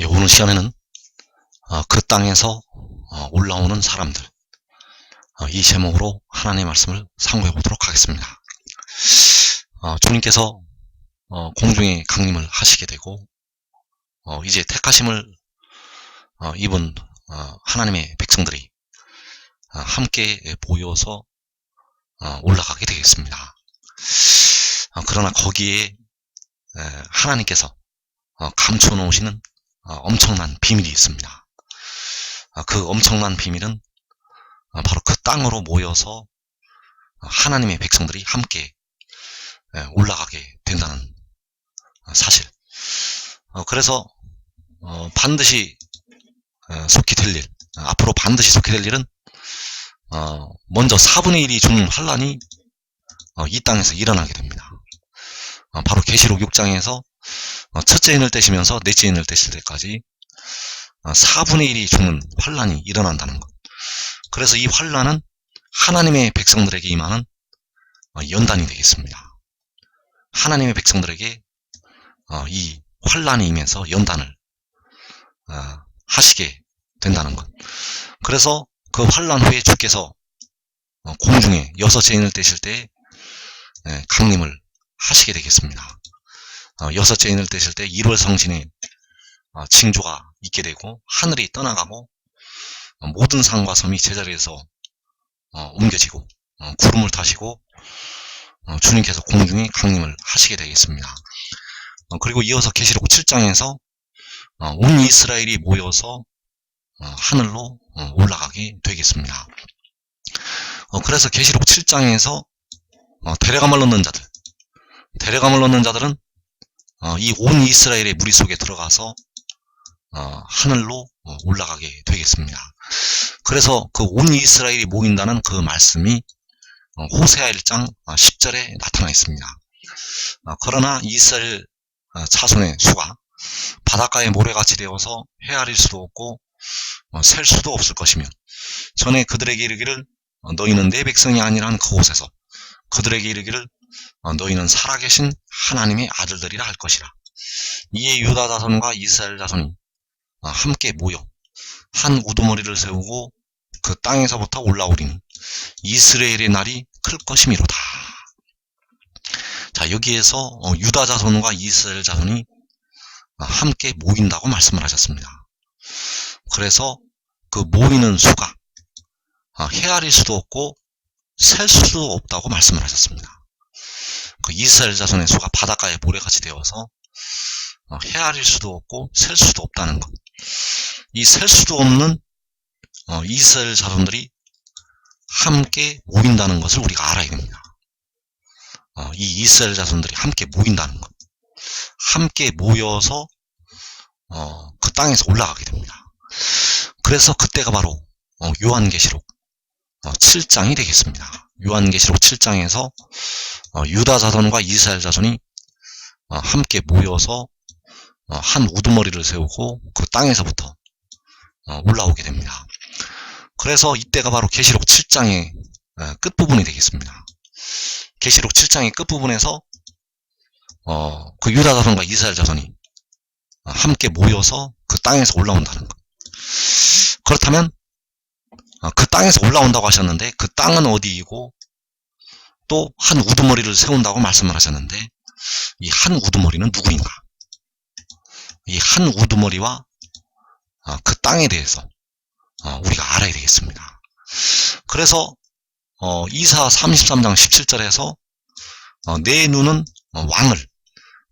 예, 오늘 시간에는 어, 그 땅에서 어, 올라오는 사람들 어, 이 제목으로 하나님의 말씀을 상고해 보도록 하겠습니다. 어, 주님께서 어, 공중에 강림을 하시게 되고 어, 이제 택하심을 어, 입은 어, 하나님의 백성들이 어, 함께 모여서 어, 올라가게 되겠습니다. 어, 그러나 거기에 에, 하나님께서 어, 감춰 놓으시는 어, 엄청난 비밀이 있습니다. 어, 그 엄청난 비밀은 어, 바로 그 땅으로 모여서 어, 하나님의 백성들이 함께 에, 올라가게 된다는 어, 사실. 어, 그래서 어, 반드시 어, 속히 될 일, 어, 앞으로 반드시 속히 될 일은 어, 먼저 4분의 1이 죽는 환란이 어, 이 땅에서 일어나게 됩니다. 어, 바로 계시록 6장에서 어, 첫째 인을 떼시면서 넷째 인을 떼실 때까지 어, 4분의 1이 죽는 환란이 일어난다는 것. 그래서 이 환란은 하나님의 백성들에게 임하는 어, 연단이 되겠습니다. 하나님의 백성들에게 어, 이 환란이 임해서 연단을 어, 하시게 된다는 것. 그래서 그 환란 후에 주께서 어, 공중에 여섯째 인을 떼실 때 예, 강림을 하시게 되겠습니다. 어, 여섯째 인을 떼실 때 1월 성신의 어, 징조가 있게 되고 하늘이 떠나가고 어, 모든 산과 섬이 제자리에서 어, 옮겨지고 어, 구름을 타시고 어, 주님께서 공중에 강림을 하시게 되겠습니다. 어, 그리고 이어서 계시록 7장에서 어, 온 이스라엘이 모여서 어, 하늘로 어, 올라가게 되겠습니다. 어, 그래서 계시록 7장에서 어, 데레감을 넣는 자들, 데레감을 넣는 자들은 어, 이온 이스라엘의 무리 속에 들어가서 어, 하늘로 어, 올라가게 되겠습니다. 그래서 그 온 이스라엘이 모인다는 그 말씀이 어, 호세아 1장 어, 10절에 나타나 있습니다. 어, 그러나 이스라엘 어, 자손의 수가 바닷가의 모래같이 되어서 헤아릴 수도 없고 어, 셀 수도 없을 것이며 전에 그들에게 이르기를 어, 너희는 내 백성이 아니란 그곳에서 그들에게 이르기를 어, 너희는 살아계신 하나님의 아들들이라 할 것이라. 이에 유다 자손과 이스라엘 자손이 어, 함께 모여 한 우두머리를 세우고 그 땅에서부터 올라오리니 이스라엘의 날이 클 것이미로다. 자 여기에서 어, 유다 자손과 이스라엘 자손이 어, 함께 모인다고 말씀을 하셨습니다. 그래서 그 모이는 수가 어, 헤아릴 수도 없고 셀 수도 없다고 말씀을 하셨습니다. 그 이스라엘 자손의 수가 바닷가에 모래같이 되어서 어, 헤아릴 수도 없고 셀 수도 없다는 것. 이 셀 수도 없는 어, 이스라엘 자손들이 함께 모인다는 것을 우리가 알아야 됩니다. 어, 이 이스라엘 자손들이 함께 모인다는 것. 함께 모여서 어, 그 땅에서 올라가게 됩니다. 그래서 그때가 바로 어, 요한계시록 어, 7장이 되겠습니다. 요한계시록 7장에서 어, 유다 자손과 이스라엘 자손이 어, 함께 모여서 어, 한 우두머리를 세우고 그 땅에서부터 어, 올라오게 됩니다. 그래서 이때가 바로 계시록 7장의 어, 끝부분이 되겠습니다. 계시록 7장의 끝부분에서 어, 그 유다 자손과 이스라엘 자손이 어, 함께 모여서 그 땅에서 올라온다는 것. 그렇다면 어, 그 땅에서 올라온다고 하셨는데 그 땅은 어디이고 또 한 우두머리를 세운다고 말씀을 하셨는데 이 한 우두머리는 누구인가? 이 한 우두머리와 어, 그 땅에 대해서 어, 우리가 알아야 되겠습니다. 그래서 어, 이사 33장 17절에서 어, 내 눈은 어, 왕을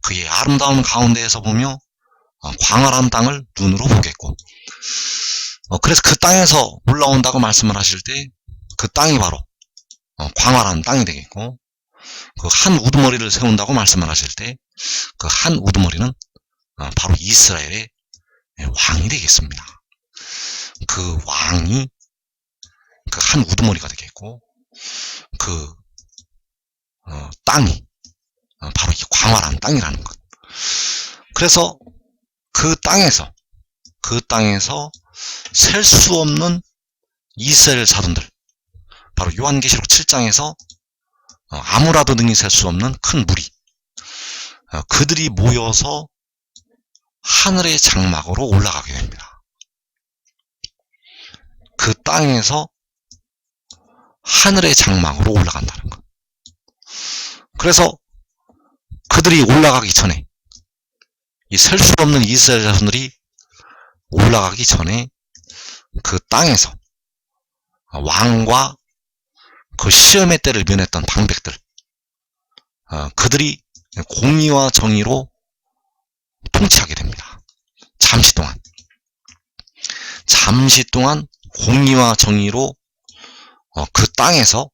그의 아름다운 가운데에서 보며 어, 광활한 땅을 눈으로 보겠고 어, 그래서 그 땅에서 올라온다고 말씀을 하실 때 그 땅이 바로 어, 광활한 땅이 되겠고 그 한 우두머리를 세운다고 말씀을 하실 때 그 한 우두머리는 어, 바로 이스라엘의 왕이 되겠습니다. 그 왕이 그 한 우두머리가 되겠고 그 어, 땅이 어, 바로 이 광활한 땅이라는 것. 그래서 그 땅에서 그 땅에서 셀 수 없는 이스라엘 자손들 바로 요한계시록 7장에서 어, 아무라도 능히 셀 수 없는 큰 무리 어, 그들이 모여서 하늘의 장막으로 올라가게 됩니다. 그 땅에서 하늘의 장막으로 올라간다는 것. 그래서 그들이 올라가기 전에 이 셀 수 없는 이스라엘 자손들이 올라가기 전에 그 땅에서 왕과 그 시험의 때를 면했던 방백들 어, 그들이 공의와 정의로 통치하게 됩니다. 잠시 동안 잠시 동안 공의와 정의로 어, 그 땅에서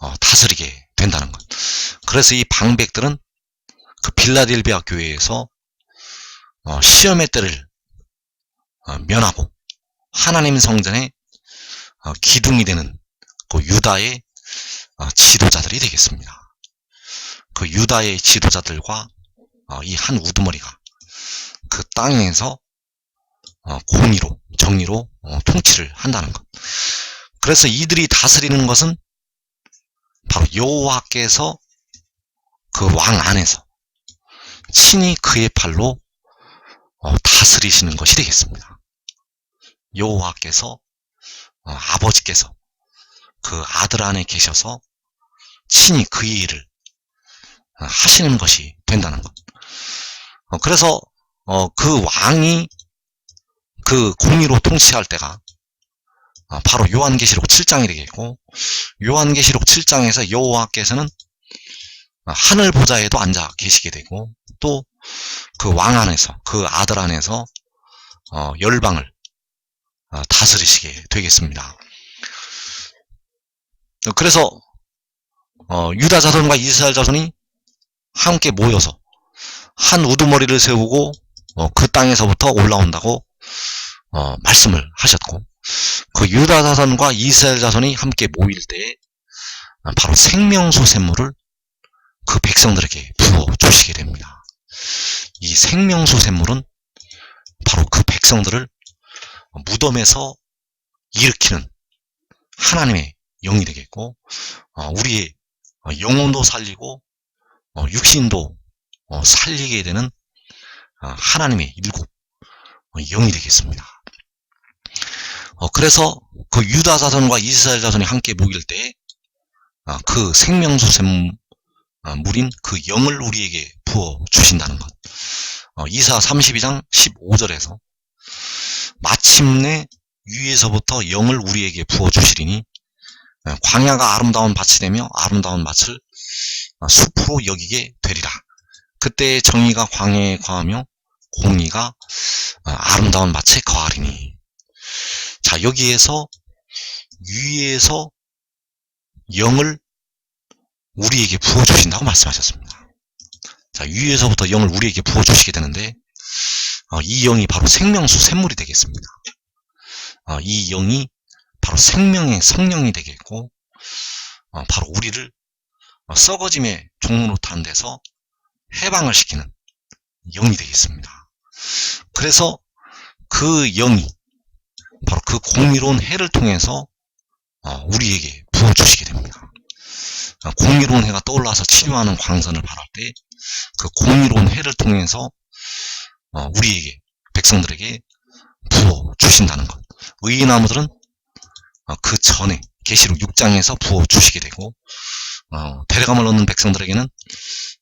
어, 다스리게 된다는 것. 그래서 이 방백들은 그 빌라델비아 교회에서 어, 시험의 때를 어, 면하고 하나님 성전의 어, 기둥이 되는 그 유다의 어, 지도자들이 되겠습니다. 그 유다의 지도자들과 어, 이한 우두머리가 그 땅에서 어, 공의로 정의로 어, 통치를 한다는 것. 그래서 이들이 다스리는 것은 바로 여호와께서 그 왕 안에서 친히 그의 팔로 어, 다스리시는 것이 되겠습니다. 여호와께서 어, 아버지께서 그 아들 안에 계셔서 친히 그의 일을 어, 하시는 것이 된다는 것. 어, 그래서 어, 그 왕이 그 공의로 통치할 때가 어, 바로 요한계시록 7장이 되겠고 요한계시록 7장에서 여호와께서는 어, 하늘 보좌에도 앉아 계시게 되고 또 그 왕 안에서 그 아들 안에서 어, 열방을 어, 다스리시게 되겠습니다. 그래서 어, 유다 자손과 이스라엘 자손이 함께 모여서 한 우두머리를 세우고 어, 그 땅에서부터 올라온다고 어, 말씀을 하셨고 그 유다 자손과 이스라엘 자손이 함께 모일 때 바로 생명수 샘물을 그 백성들에게 부어 주시게 됩니다. 이 생명수 샘물은 바로 그 백성들을 무덤에서 일으키는 하나님의 영이 되겠고 어, 우리의 영혼도 살리고 어, 육신도 어, 살리게 되는 하나님의 일곱 영이 되겠습니다. 그래서 그 유다 자손과 이스라엘 자손이 함께 모일 때 그 생명수 샘 물인 그 영을 우리에게 부어 주신다는 것. 이사 32장 15절에서 마침내 위에서부터 영을 우리에게 부어 주시리니 예, 광야가 아름다운 밭이 되며 아름다운 밭을 어, 숲으로 여기게 되리라. 그때 정의가 광야에 거하며 공의가 어, 아름다운 밭에 거하리니. 자 여기에서 위에서 영을 우리에게 부어주신다고 말씀하셨습니다. 자 위에서부터 영을 우리에게 부어주시게 되는데 어, 이 영이 바로 생명수 샘물이 되겠습니다. 어, 이 영이 바로 생명의 성령이 되겠고 어, 바로 우리를 어, 썩어짐의 종로로 탄 데서 해방을 시키는 영이 되겠습니다. 그래서 그 영이 바로 그 공의로운 해를 통해서 어, 우리에게 부어주시게 됩니다. 어, 공의로운 해가 떠올라서 치료하는 광선을 바랄 때 그 공의로운 해를 통해서 어, 우리에게 백성들에게 부어 주신다는 것. 의인 나무들은 어, 그 전에 계시록 6장에서 부어 주시게 되고 어, 데려감을 얻는 백성들에게는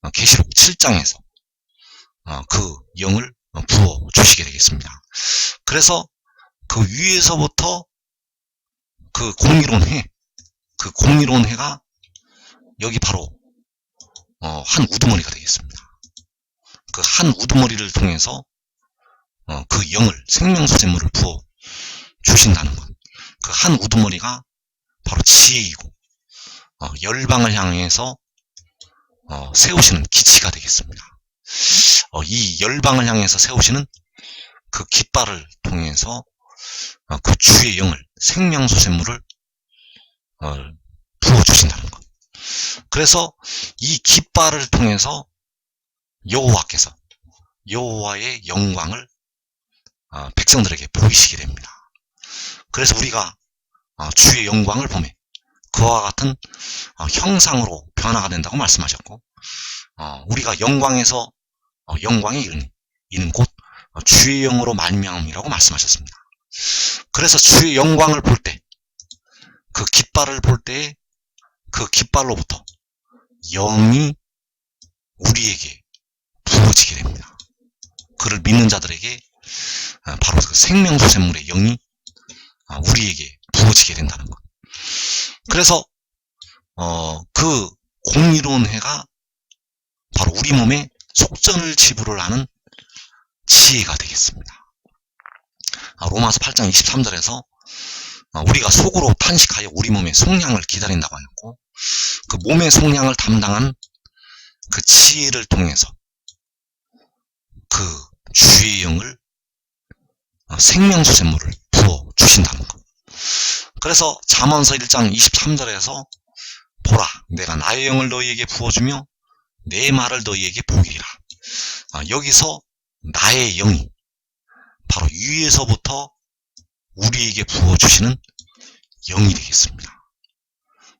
어, 계시록 7장에서 어, 그 영을 부어 주시게 되겠습니다. 그래서 그 위에서부터 그 공의로운 해, 그 공의로운 해가 여기 바로 어, 한 우두머리가 되겠습니다. 그 한 우두머리를 통해서 어, 그 영을 생명수제물을 부어 주신다는 것. 그 한 우두머리가 바로 지혜이고 어, 열방을 향해서 어, 세우시는 기치가 되겠습니다. 어, 이 열방을 향해서 세우시는 그 깃발을 통해서 어, 그 주의 영을 생명수제물을 어, 부어주신다는 것. 그래서 이 깃발을 통해서 여호와께서 여호와의 영광을 어, 백성들에게 보이시게 됩니다. 그래서 우리가 어, 주의 영광을 보매 그와 같은 어, 형상으로 변화가 된다고 말씀하셨고 우리가 영광에서 영광에 이르니 이는 곧 주의 영으로 말미암이라고 말씀하셨습니다. 그래서 주의 영광을 볼 때, 그 깃발을 볼 때, 그 깃발로부터 영이 우리에게 부어지게 됩니다. 그를 믿는 자들에게 아, 바로 그 생명수 샘물의 영이 아, 우리에게 부어지게 된다는 것. 그래서 어, 그 공의로운 해가 바로 우리 몸에 속전을 지불을 하는 지혜가 되겠습니다. 아, 로마서 8장 23절에서 우리가 속으로 탄식하여 우리 몸의 속량을 기다린다고 하였고 그 몸의 속량을 담당한 그 지혜를 통해서 그 주의 영을 어, 생명수 샘물을 부어 주신다는 것. 그래서 잠언서 1장 23절에서 보라 내가 나의 영을 너희에게 부어주며 내 말을 너희에게 보이리라. 아, 여기서 나의 영이 바로 위에서부터 우리에게 부어주시는 영이 되겠습니다.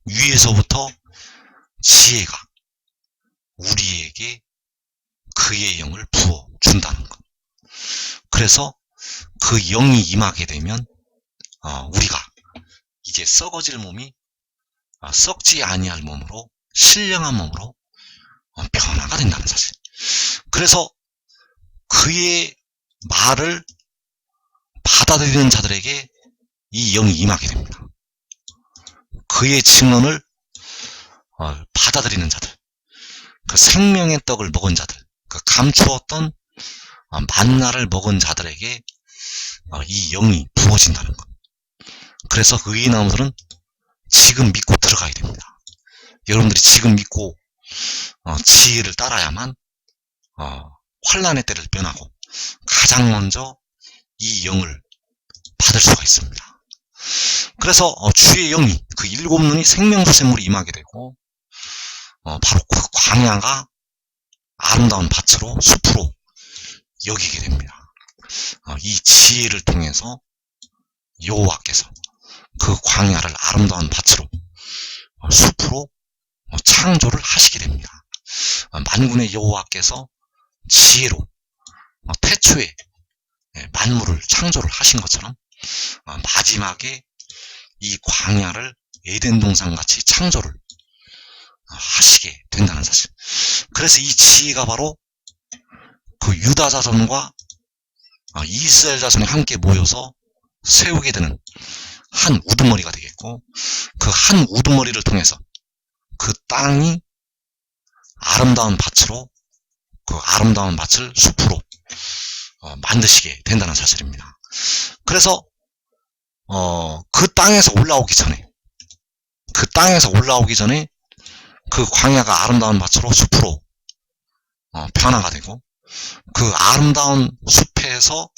위에서부터 지혜가 우리에게 그의 영을 부어 준다는 것. 그래서 그 영이 임하게 되면 어, 우리가 이제 썩어질 몸이 어, 썩지 아니할 몸으로 신령한 몸으로 어, 변화가 된다는 사실. 그래서 그의 말을 받아들이는 자들에게 이 영이 임하게 됩니다. 그의 증언을 받아들이는 자들, 그 생명의 떡을 먹은 자들, 그 감추었던 만나를 먹은 자들에게 이 영이 부어진다는 것. 그래서 그 의의 나무들은 지금 믿고 들어가야 됩니다. 여러분들이 지금 믿고 어, 지혜를 따라야만 어, 환란의 때를 변하고 가장 먼저 이 영을 받을 수가 있습니다. 그래서 어, 주의 영이 그 일곱 눈이 생명수 샘물이 임하게 되고 어, 바로 그 광야가 아름다운 밭으로 숲으로 여기게 됩니다. 어, 이 지혜를 통해서 여호와께서 그 광야를 아름다운 밭으로 어, 숲으로 어, 창조를 하시게 됩니다. 만군의 여호와께서 지혜로 태초에 예, 만물을 창조를 하신 것처럼 마지막에 이 광야를 에덴 동산 같이 창조를 하시게 된다는 사실. 그래서 이 지혜가 바로 그 유다 자손과 이스라엘 자손이 함께 모여서 세우게 되는 한 우두머리가 되겠고 그 한 우두머리를 통해서 그 땅이 아름다운 밭으로 그 아름다운 밭을 숲으로 어, 만드시게 된다는 사실입니다. 그래서 어, 그 땅에서 올라오기 전에 그 땅에서 올라오기 전에 그 광야가 아름다운 밭으로 숲으로 어, 변화가 되고 그 아름다운 숲에서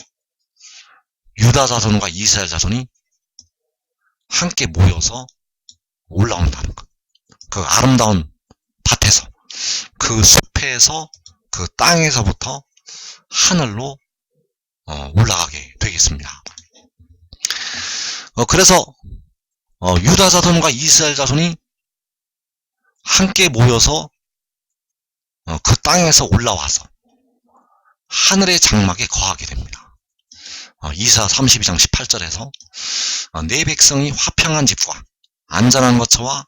유다 자손과 이스라엘 자손이 함께 모여서 올라온다는 것. 그 아름다운 밭에서, 그 숲에서, 그 땅에서부터 하늘로 어, 올라가게 되겠습니다. 어, 그래서 어, 유다 자손과 이스라엘 자손이 함께 모여서 어, 그 땅에서 올라와서 하늘의 장막에 거하게 됩니다. 어, 이사 32장 18절에서 어, 내 백성이 화평한 집과 안전한 거처와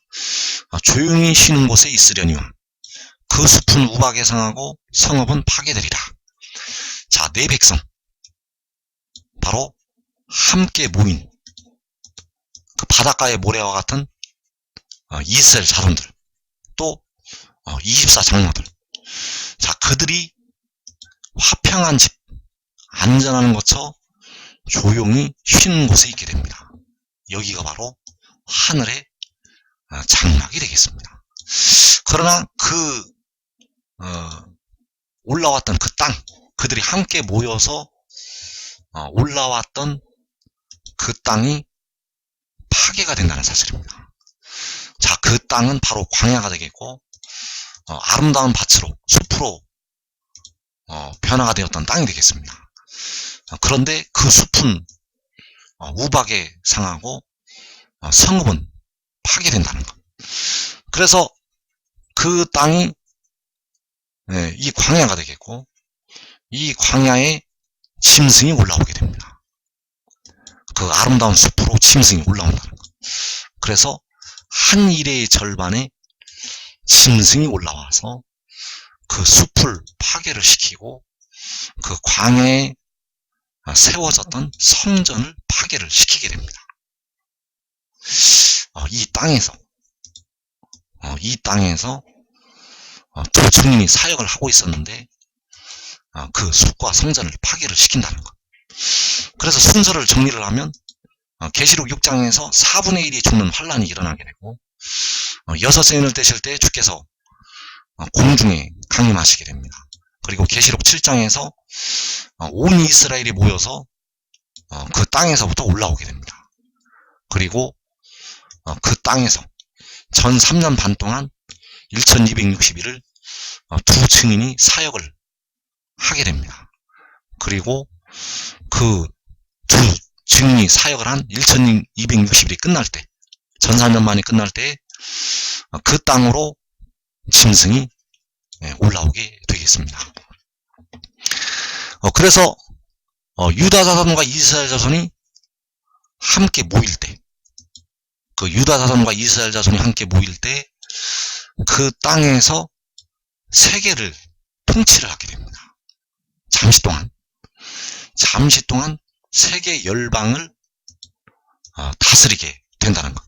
어, 조용히 쉬는 곳에 있으려니와 그 숲은 우박에 상하고 성읍은 파괴되리라. 자, 내 백성 바로 함께 모인 그 바닷가의 모래와 같은 이스라엘 자손들 또 24 장로들 자 그들이 화평한 집 안전한 거처 조용히 쉬는 곳에 있게 됩니다. 여기가 바로 하늘의 어, 장막이 되겠습니다. 그러나 그 어, 올라왔던 그 땅, 그들이 함께 모여서 어, 올라왔던 그 땅이 파괴가 된다는 사실입니다. 자, 그 땅은 바로 광야가 되겠고 어, 아름다운 밭으로 숲으로 어, 변화가 되었던 땅이 되겠습니다. 그런데 그 숲은 우박에 상하고 어, 성읍은 파괴된다는 것. 그래서 그 땅이 네, 이 광야가 되겠고 이 광야에 짐승이 올라오게 됩니다. 그 아름다운 숲으로 짐승이 올라온다는 것. 그래서 한 일의 절반에 짐승이 올라와서 그 숲을 파괴를 시키고 그 광야에 세워졌던 성전을 파괴를 시키게 됩니다. 어, 이 땅에서 어, 이 땅에서 어, 두 증인이 사역을 하고 있었는데 어, 그 숲과 성전을 파괴를 시킨다는 것. 그래서 순서를 정리를 하면 어, 계시록 6장에서 4분의 1이 죽는 환란이 일어나게 되고 어, 여섯 세인을 떼실 때 주께서 어, 공중에 강림하시게 됩니다. 그리고 계시록 7장에서 어, 온 이스라엘이 모여서 어, 그 땅에서부터 올라오게 됩니다. 그리고 어, 그 땅에서 전 3년 반 동안 1260일을 어, 두 증인이 사역을 하게 됩니다. 그리고 그 두 증인이 사역을 한 1260일이 끝날 때, 전 3년 만에 끝날 때, 어, 그 땅으로 짐승이 예, 올라오게 되겠습니다. 어, 그래서 어, 유다 자손과 이스라엘 자손이 함께 모일 때, 그 유다 자손과 이스라엘 자손이 함께 모일 때, 그 땅에서 세계를 통치를 하게 됩니다. 잠시 동안, 잠시 동안 세계 열방을 어, 다스리게 된다는 것.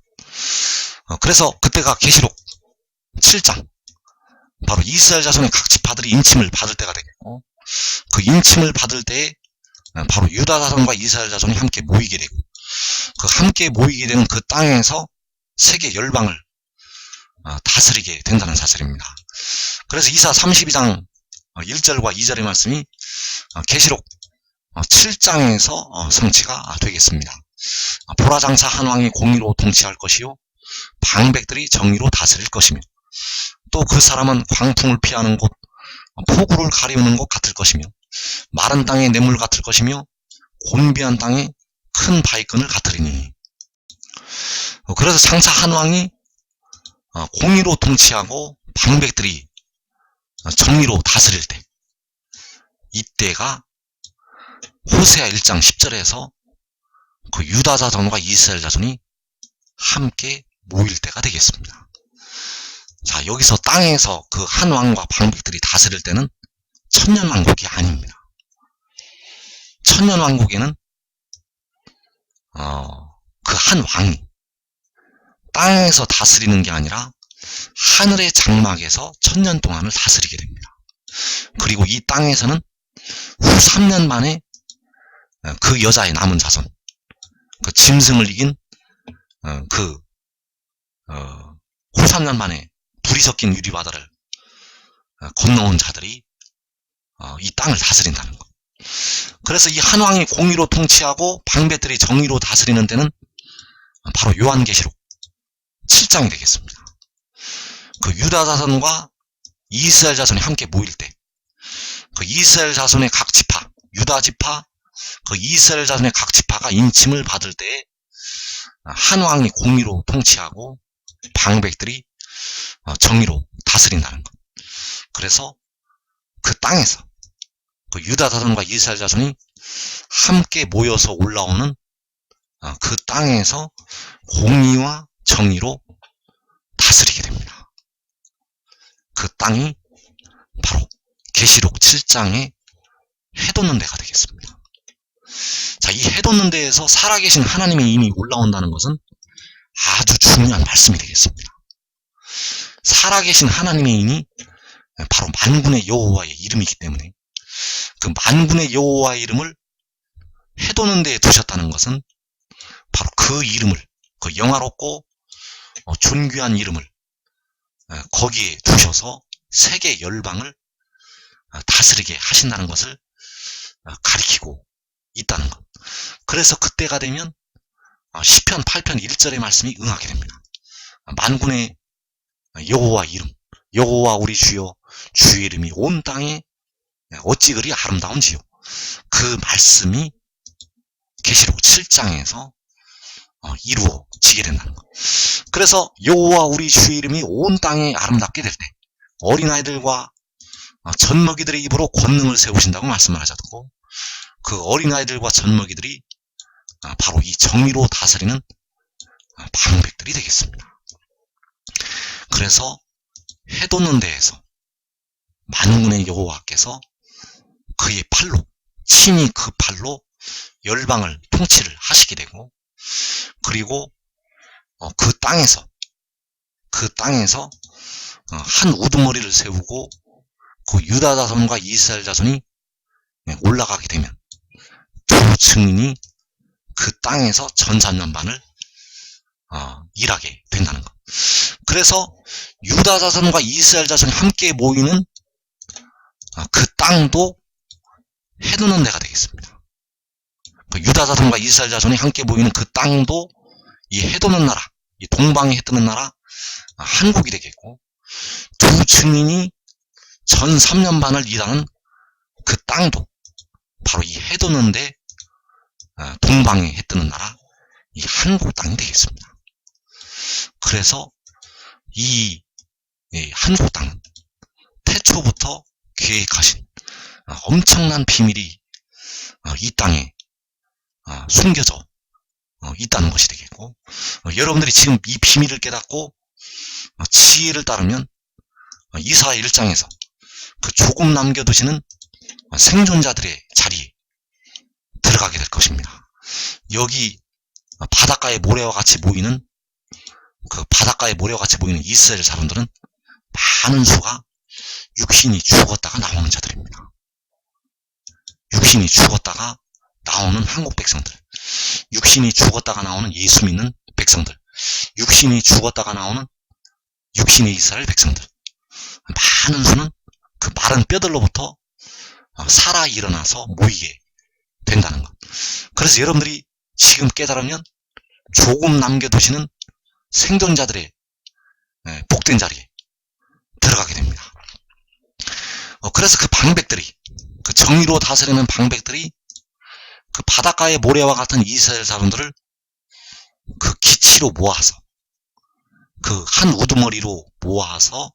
어, 그래서 그때가 계시록 7장, 바로 이스라엘 자손의 각 지파들이 인침을 받을 때가 되겠고, 그 인침을 받을 때에 어, 바로 유다 자손과 이스라엘 자손이 함께 모이게 되고, 그 함께 모이게 되는 그 땅에서 세계 열방을 어, 다스리게 된다는 사실입니다. 그래서 이사 32장 1절과 2절의 말씀이 어, 계시록 7장에서 성취가 되겠습니다. 보라장사 한왕이 공의로 통치할 것이요 방백들이 정의로 다스릴 것이며 또 그 사람은 광풍을 피하는 곳 폭우를 가리우는 것 같을 것이며 마른 땅의 냇물 같을 것이며 곤비한 땅에 큰 바위끈을 같으리니. 어, 그래서 상사 한왕이 어, 공의로 통치하고 방백들이 어, 정의로 다스릴 때 이때가 호세아 1장 10절에서 그 유다 자손과 이스라엘 자손이 함께 모일 때가 되겠습니다. 자 여기서 땅에서 그 한 왕과 방백들이 다스릴 때는 천년 왕국이 아닙니다. 천년 왕국에는 어, 그 한 왕이 땅에서 다스리는 게 아니라 하늘의 장막에서 천년 동안을 다스리게 됩니다. 그리고 이 땅에서는 후 3년 만에 어, 그 여자의 남은 자손, 그 짐승을 이긴 어, 그 어, 후 3년 만에 불이 섞인 유리바다를 건너온 자들이 이 땅을 다스린다는 것. 그래서 이 한왕이 공의로 통치하고 방배들이 정의로 다스리는 데는 바로 요한계시록 7장이 되겠습니다. 그 유다 자손과 이스라엘 자손이 함께 모일 때, 그 이스라엘 자손의 각 지파, 유다 지파, 그 이스라엘 자손의 각 지파가 인침을 받을 때, 한 왕이 공의로 통치하고 방백들이 정의로 다스린다는 것. 그래서 그 땅에서 그 유다 자손과 이스라엘 자손이 함께 모여서 올라오는 그 땅에서 공의와 정의로 다스리게 됩니다. 그 땅이 바로 계시록 7장에 해돋는 데가 되겠습니다. 자, 이 해돋는 데에서 살아계신 하나님이 이미 올라온다는 것은 아주 중요한 말씀이 되겠습니다. 살아계신 하나님의 이름이 바로 만군의 여호와의 이름이기 때문에 그 만군의 여호와의 이름을 해돋는 데에 두셨다는 것은 바로 그 이름을 그 영화롭고 어, 존귀한 이름을 거기에 두셔서 세계 열방을 어, 다스리게 하신다는 것을 어, 가리키고 있다는 것. 그래서 그때가 되면 시편 8편 1절의 말씀이 응하게 됩니다. 만군의 여호와 이름, 여호와 우리 주여 주의 이름이 온 땅에 어찌 그리 아름다운지요. 그 말씀이 계시록 7장에서 이루어지게 된다는 것. 그래서 여호와 우리 주의 이름이 온 땅에 아름답게 될 때 어린아이들과 어, 젖먹이들의 입으로 권능을 세우신다고 말씀을 하셨고 그 어린아이들과 젖먹이들이 아, 바로 이 정의로 다스리는 아, 방백들이 되겠습니다. 그래서 해돋는 데에서 만군의 여호와께서 그의 팔로 친히 그 팔로 열방을 통치를 하시게 되고 그리고 어, 그 땅에서 그 땅에서 어, 한 우두머리를 세우고 그 유다 자손과 이스라엘 자손이 네, 올라가게 되면 두 증인이 그 땅에서 전산년반을 어, 일하게 된다는 것. 그래서 유다 자손과 이스라엘 자손이 함께 모이는 어, 그 땅도 해두는 데가 되겠습니다. 그 유다 자손과 이스라엘 자손이 함께 모이는 그 땅도 이 해도는 나라, 이 동방에 해뜨는 나라 아, 한국이 되겠고 두 증인이 전 3년 반을 일하는 그 땅도 바로 이 해도는데 아, 동방에 해뜨는 나라 이 한국 땅이 되겠습니다. 그래서 이 한국 땅은 태초부터 계획하신 아, 엄청난 비밀이 이 땅에 숨겨져 어, 있다는 것이 되겠고 어, 여러분들이 지금 이 비밀을 깨닫고 어, 지혜를 따르면 이사 1장에서 그 조금 남겨두시는 생존자들의 자리에 들어가게 될 것입니다. 여기 바닷가의 모래와 같이 모이는 그 바닷가의 모래와 같이 모이는 이스라엘 사람들은 많은 수가 육신이 죽었다가 나오는 자들입니다. 육신이 죽었다가 나오는 한국 백성들. 육신이 죽었다가 나오는 예수 믿는 백성들. 육신이 죽었다가 나오는 육신의 이스라엘 백성들. 많은 수는 그 마른 뼈들로부터 어, 살아 일어나서 모이게 된다는 것. 그래서 여러분들이 지금 깨달으면 조금 남겨두시는 생존자들의 예, 복된 자리에 들어가게 됩니다. 어, 그래서 그 방백들이, 그 정의로 다스리는 방백들이 그 바닷가의 모래와 같은 이스라엘 사람들을 그 기치로 모아서 그 한 우두머리로 모아서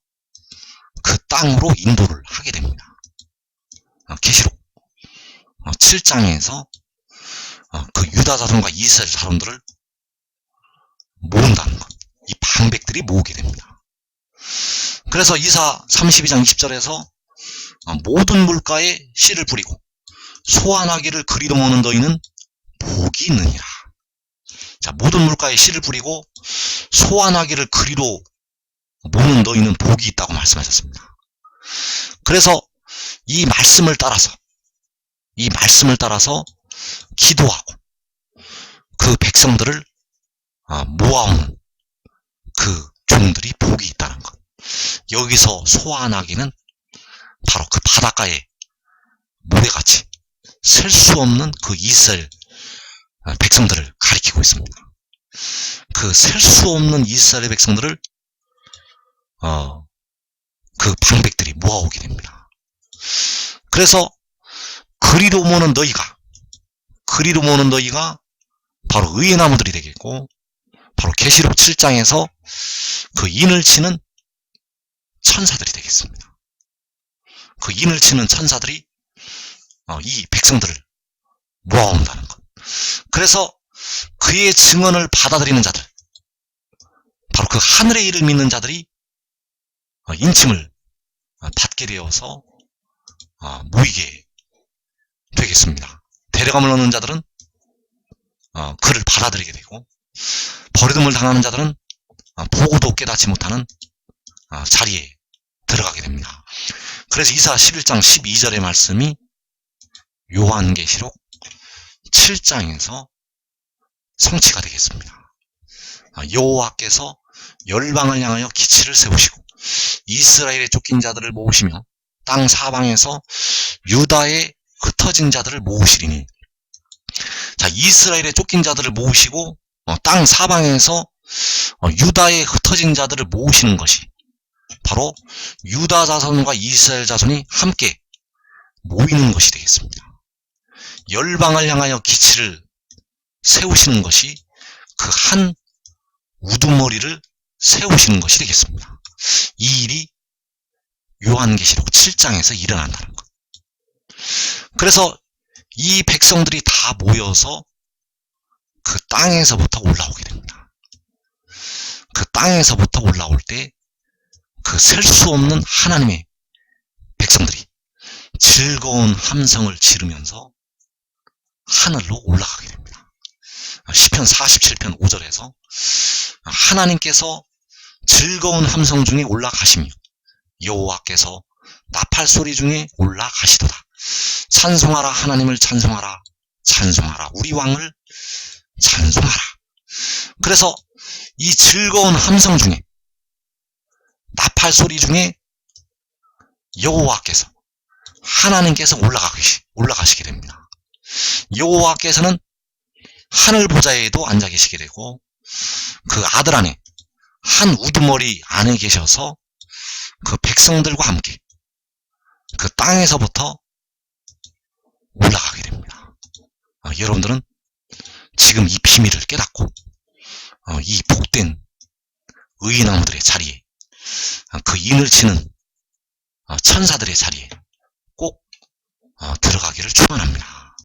그 땅으로 인도를 하게 됩니다. 어, 계시록 7장에서 어, 어, 그 유다 사람과 이스라엘 사람들을 모은다는 것. 이 방백들이 모으게 됩니다. 그래서 이사 32장 20절에서 모든 물가에 씨를 뿌리고 소환하기를 그리로 모는 너희는 복이 있느니라. 자, 모든 물가에 씨를 뿌리고 소환하기를 그리로 모는 너희는 복이 있다고 말씀하셨습니다. 그래서 이 말씀을 따라서 이 말씀을 따라서 기도하고 그 백성들을 아, 모아오는 그 종들이 복이 있다는 것. 여기서 소환하기는 바로 그 바닷가에 모래같이 셀 수 없는 그 이스라엘 아, 백성들을 가리키고 있습니다. 그 셀 수 없는 이스라엘 백성들을 어, 그 방백들이 모아오게 됩니다. 그래서 그리로 모는 너희가 그리로 모는 너희가 바로 의의 나무들이 되겠고 바로 계시록 7장에서 그 인을 치는 천사들이 되겠습니다. 그 인을 치는 천사들이 어, 이 백성들을 모아온다는 것. 그래서 그의 증언을 받아들이는 자들, 바로 그 하늘의 일을 믿는 자들이 어, 인침을 어, 받게 되어서 모이게 되겠습니다. 데려감을 얻는 자들은 그를 받아들이게 되고 버리듬을 당하는 자들은 보고도 깨닫지 못하는 자리에 들어가게 됩니다. 그래서 이사 11장 12절의 말씀이 요한계시록 7장에서 성취가 되겠습니다. 아, 여호와께서 열방을 향하여 기치를 세우시고 이스라엘의 쫓긴 자들을 모으시며 땅 사방에서 유다의 흩어진 자들을 모으시리니 자 이스라엘의 쫓긴 자들을 모으시고 어, 땅 사방에서 어, 유다의 흩어진 자들을 모으시는 것이 바로 유다 자손과 이스라엘 자손이 함께 모이는 것이 되겠습니다. 열방을 향하여 기치를 세우시는 것이 그 한 우두머리를 세우시는 것이 되겠습니다. 이 일이 요한계시록 7장에서 일어난다는 것. 그래서 이 백성들이 다 모여서 그 땅에서부터 올라오게 됩니다. 그 땅에서부터 올라올 때 그 셀 수 없는 하나님의 백성들이 즐거운 함성을 지르면서 하늘로 올라가게 됩니다. 시편 47편 5절에서 하나님께서 즐거운 함성 중에 올라가시며 여호와께서 나팔 소리 중에 올라가시도다. 찬송하라 하나님을 찬송하라 찬송하라 우리 왕을 찬송하라. 그래서 이 즐거운 함성 중에 나팔 소리 중에 여호와께서 하나님께서 올라가시, 올라가시게 됩니다. 여호와께서는 하늘 보좌에도 앉아 계시게 되고 그 아들 안에 한 우두머리 안에 계셔서 그 백성들과 함께 그 땅에서부터 올라가게 됩니다. 어, 여러분들은 지금 이 비밀을 깨닫고 어, 이 복된 의인나무들의 자리에 어, 그 인을 치는 어, 천사들의 자리에 꼭 어, 들어가기를 축원합니다.